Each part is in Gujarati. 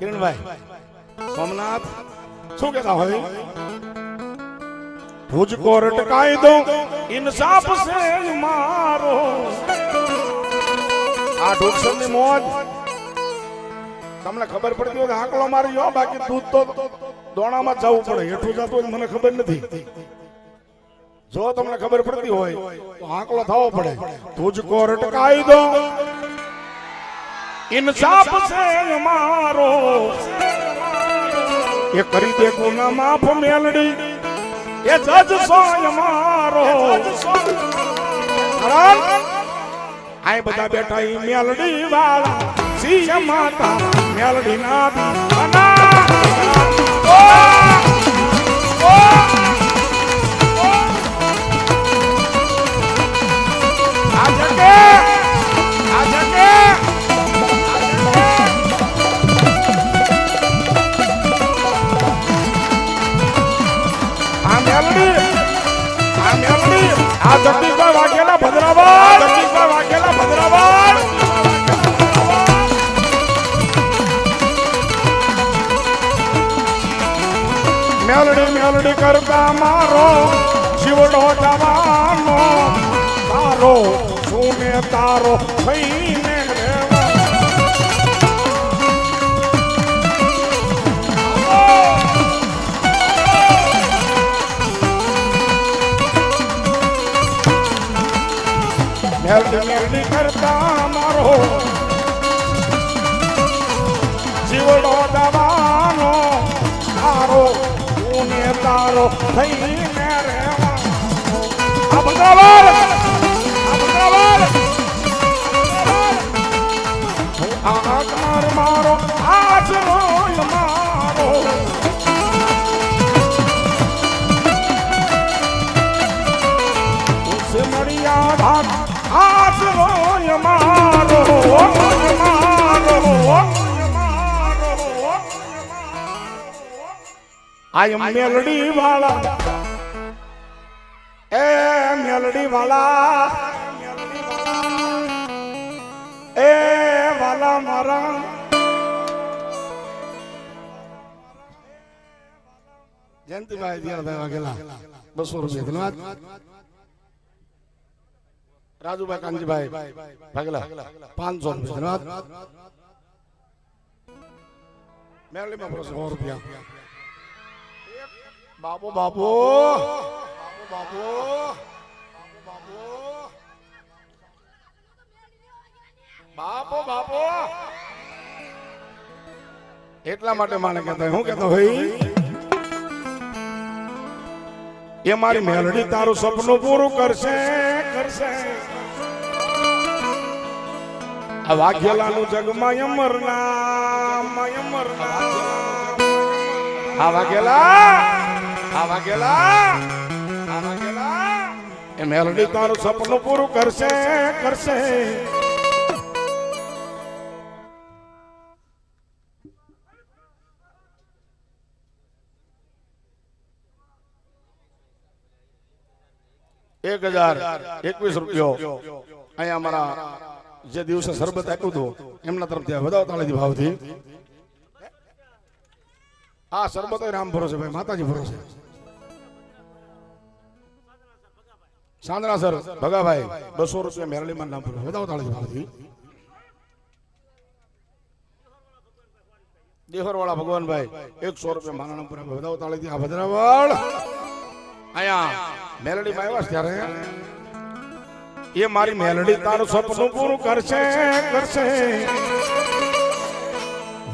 કિરણભાઈ સોમનાથ? શું કહેતા હોય? મુજકો રટકાઈ દઉં ઇન્સાફ સે મારો. આ ઢોકસરની મોજ? તમને ખબર પડતી હોય આંકલો મારી જો બાકી દૂધ તો દોણામાં જવું પડે. હેઠું જતું મને ખબર નથી. જો તમને ખબર પડતી હોય તો આંકલો થવો પડે. તુજકો રટકાઈ દો ઇન્સાફ છે મારો એ કરી દે ગુના માફ મેલડી એ જજ સોય મારો આય બધા બેઠા ઈ મેલડી વાળા સીએમ માતા મેલડી ના અના ઓ! ઓ! ઓ! આ જગદીશભાઈ વાઘેલા ભદ્રાવાડ. જગદીશભાઈ વાઘેલા ભદ્રાવાડ. મેલડી મેલડી કરતા મારો જીવડો જવાનો. તારો શું તારો થઈને મેલડી કરતા મારો. જીવડો દવાનો તારો તું ને તારો થઈને મારો મળ્યા ભાગ આજ રોય મારો મારો આય મેલડી વાળા, એ મેલડી વાળા, એ વાલા મારા. જયંતિભાઈ દિયાળભાઈ વાઘેલા, બસો રૂપિયા ધન્યવાદ રાજુભાઈ કાનજીભાઈ. ભાગલા. પાંચસો ધન્યવાદ. મેરલીમાં બસો સો રૂપિયા. બાબુ બાબુ. એટલા માટે માને કહેતા. હું કહેતો ભાઈ એ મારી મેલડી તારું સપનું પૂરું કરશે. કરશે. આ વાઘેલાનું જગમાં અમર નામ અમર નામ વાઘેલા હા વાઘેલા આ વાઘેલા એ મેલડી તારું સપનું પૂરું કરશે કરશે. એક હજાર એકવીસ રૂપિયો. અહીંયા અમારા જે દિવસે શરબત આપ્યું હતું, એમના તરફથી વધાવ તાળીથી ભાવથી. આ શરબત રામ ભરોસે ભાઈ, માતાજી ભરોસે. સાંદરા સર, ભગાભાઈ, બસો રૂપિયા મેરલીમાં નામ ભરો વધાવ તાળીથી ભાવથી. દેહરવાળા ભગવાનભાઈ, એકસો રૂપિયા મારા નામ પર વધાવો તાળીથી આ ભદ્રાવળ. અહીંયા મેલડીમાં આવ્યા ત્યારે? એ મારી મેલડી તારું સપનું પૂરું કરશે કરશે.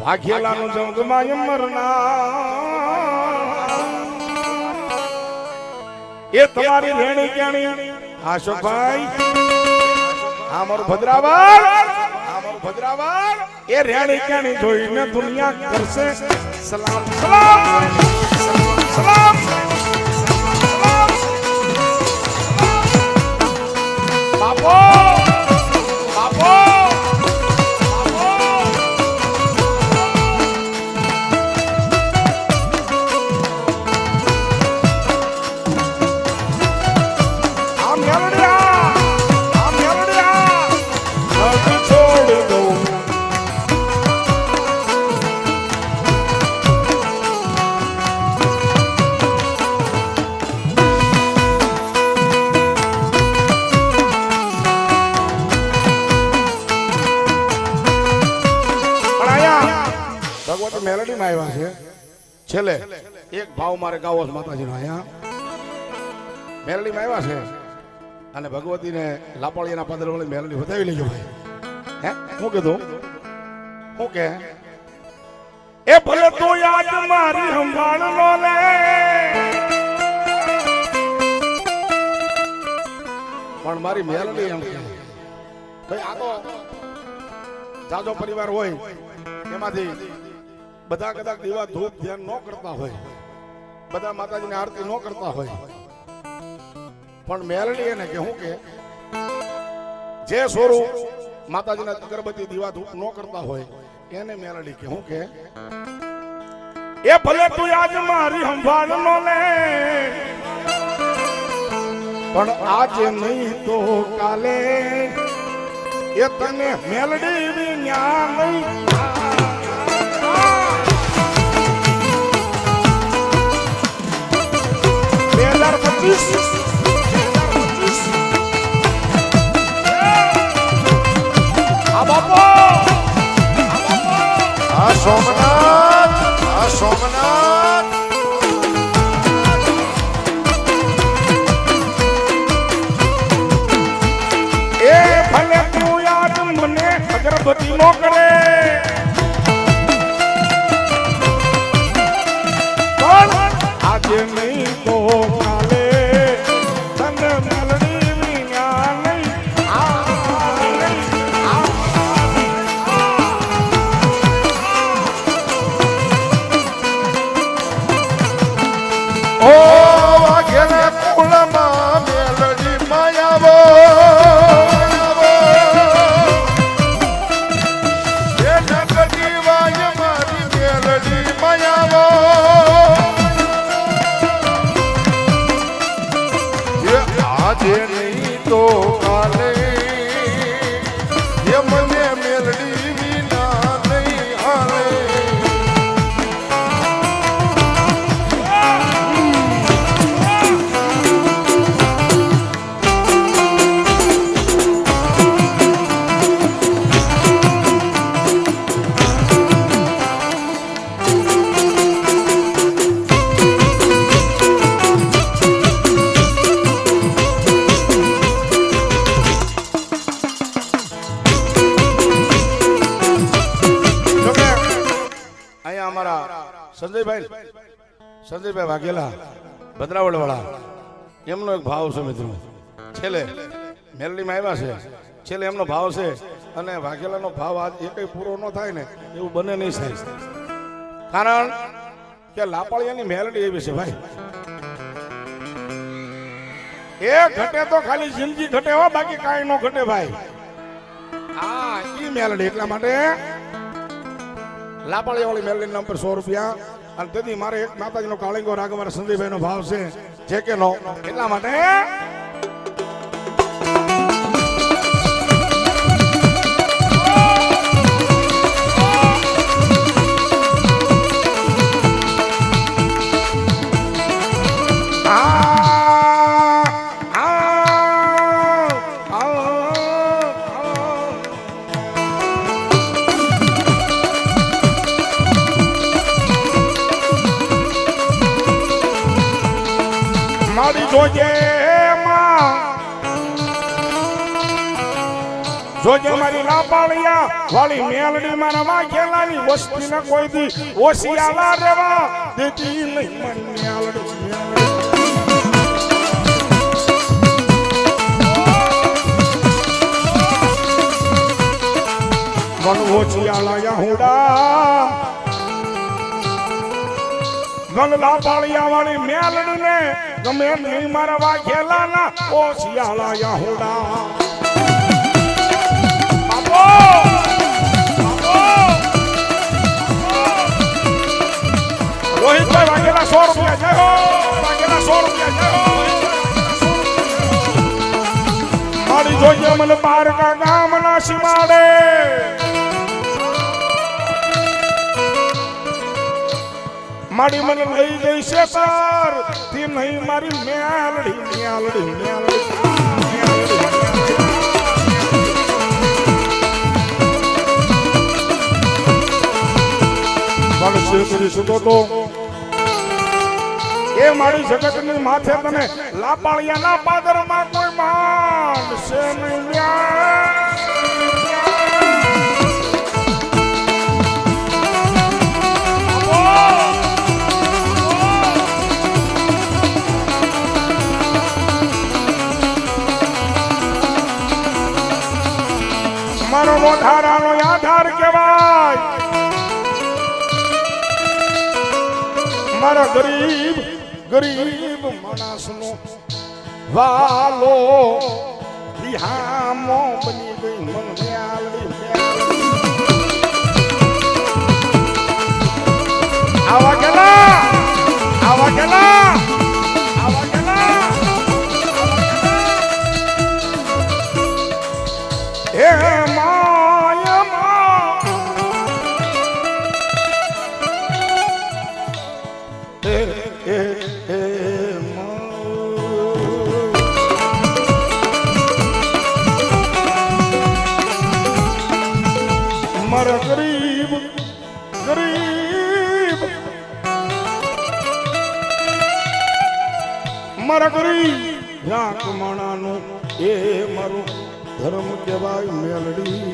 વાઘેલાનું જંગમાં મરના એ તમારી રેણી કેણી આશોકભાઈ આ મારું ભદ્રાવાળ આ મારું ભદ્રાવાળ એ રેણી કેણી જોઈને દુનિયા કરશે. સલામ. સલામ. સલામ. બાપો છેલ્લે એક ભાવ મારે ગાવો છે માતાજીનો અહીંયા. મેલડીમાં આવ્યા છે. અને ભગવતીને લાપાળીના પાદર વળી મેરડી વધાવી લેજો ભાઈ. હે? હું કીધું? હું કે? એ ભલે તો યાદ મારી સંભાળ લો લે. પણ મારી મેરડી એમ કે, ભાઈ આ તો જાજો પરિવાર હોય, એમાંથી બધા કદાચ દીવા ધૂપ ધ્યાન ન કરતા હોય, બધા માતાજીની આરતી ન કરતા હોય. પણ મેલડી એને કે હું કે, જે સ્વરૂપ માતાજીના અગરબત્તી દીવા ધૂપ ન કરતા હોય, એને મેલડી કે હું કે, એ ભલે તું આજ મારી સંભાળ નો લે, પણ આજે નહીં તો કાલે એ તને મેલડી વિના નહીં હજાર પચીસ આ બાપો આ સોમનાથ આ સોમનાથ એ ભલે તું યાદ મને અગરબત્તી નો કરે આજે નહીં તો કાલે સંજયભાઈ વાઘેલા ભદ્રાવડ વાળા એમનો એક ભાવ છે મિત્રો. છેલ્લે મેલડીમાં આવ્યા છે. છેલ્લે એમનો ભાવ છે અને વાઘેલાનો ભાવ આજ એકય પૂરો ન થાય ને એવું બને નહીં થાય કારણ કે લાપાળિયાની મેલડી એવી છે ભાઈ. એ ઘટે તો ખાલી જિંદગી ઘટે હો, બાકી કાંઈ ન ઘટે ભાઈ. આ ઈ મેલડી એટલા માટે લાપાળિયા વાળી મેલડી નામ સો રૂપિયા અને તેથી મારે એક માતાજીનો કાળિંગો રાઘવાર સંજયભાઈ નો ભાવ છે. જે કે નો. એટલા માટે મારી લાપાળિયા વાળી મેલડી મારા વાઘેલાની વસ્તી ને કોઈ દી. ઓશિયાલા રેવા, દેતી નહીં મારી મેલડી મન ઓછિયાલા વાળી મેલડ ને ગમે નહીં મારવા વાઘેલા ના ઓ મારી પારકા ગામના સીમાડે મારી મને લઈ ગઈ છે સર. તે નહીં મારી મેલડી મેલડી મેલડી એ મારી જગતની માથે તમે લાપાળિયાના પાદરમાં પાદર ન્યા. મારો મોઢારાનો આધાર કહેવાય મારા ગરીબ ગરીબ માણસનો વાલો રિહામો બની મારા કરી. રાખ માણાનું એ મારું ધર્મ કહેવાય મેલડી.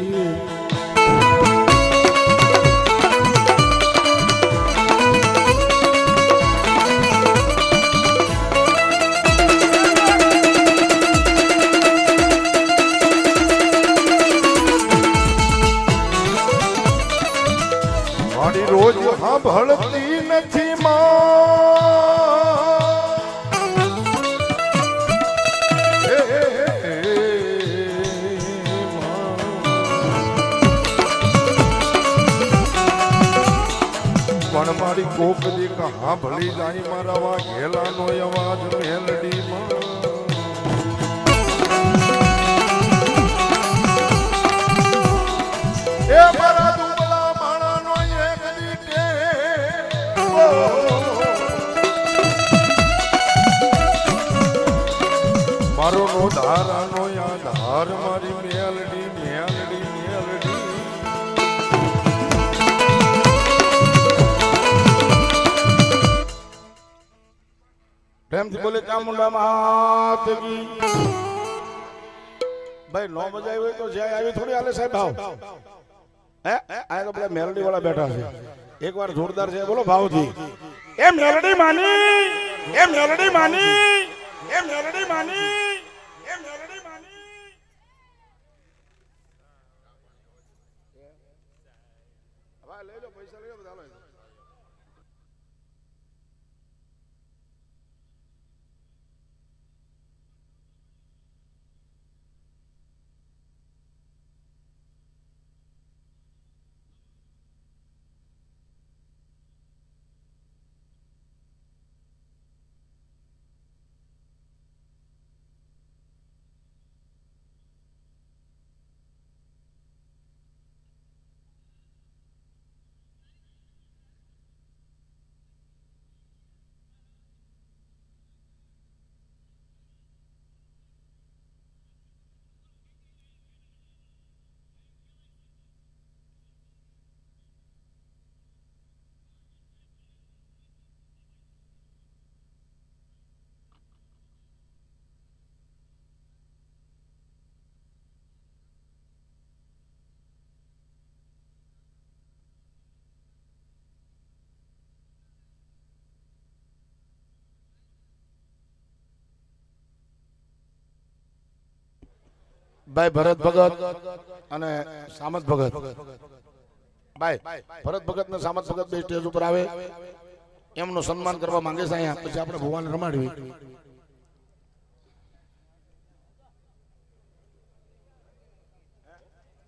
રોજ સાંભળતી નથી માં. કોક દી કહા ભળી જાય મારા વા ઘેલાનો અવાજ મેલડી માં એ મારા દુબળા માણાનો એક ઓ. મારો નો ધારાનો યા ધાર મારી પ્રેમથી બોલે ચામુંડા માત કી. ભાઈ, નો મજા હોય તો જ્યાં આવી થોડી હાલે સાહેબ, ભાવ. હે? આ તો બધા મેલડી વાળા બેઠા છે. એકવાર જોરદાર છે. બોલો ભાવથી એ મેલડી માની, એ મેલડી માની, એ મેલડી માની. ભાઈ ભરત ભગત અને સામત ભગત. ભાઈ ભરત ભગત ને સામત ભગત બે સ્ટેજ ઉપર આવે. એમનું સન્માન કરવા માંગે છે અહીંયા. પછી આપણે ભગવાન રમાડવી.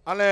અને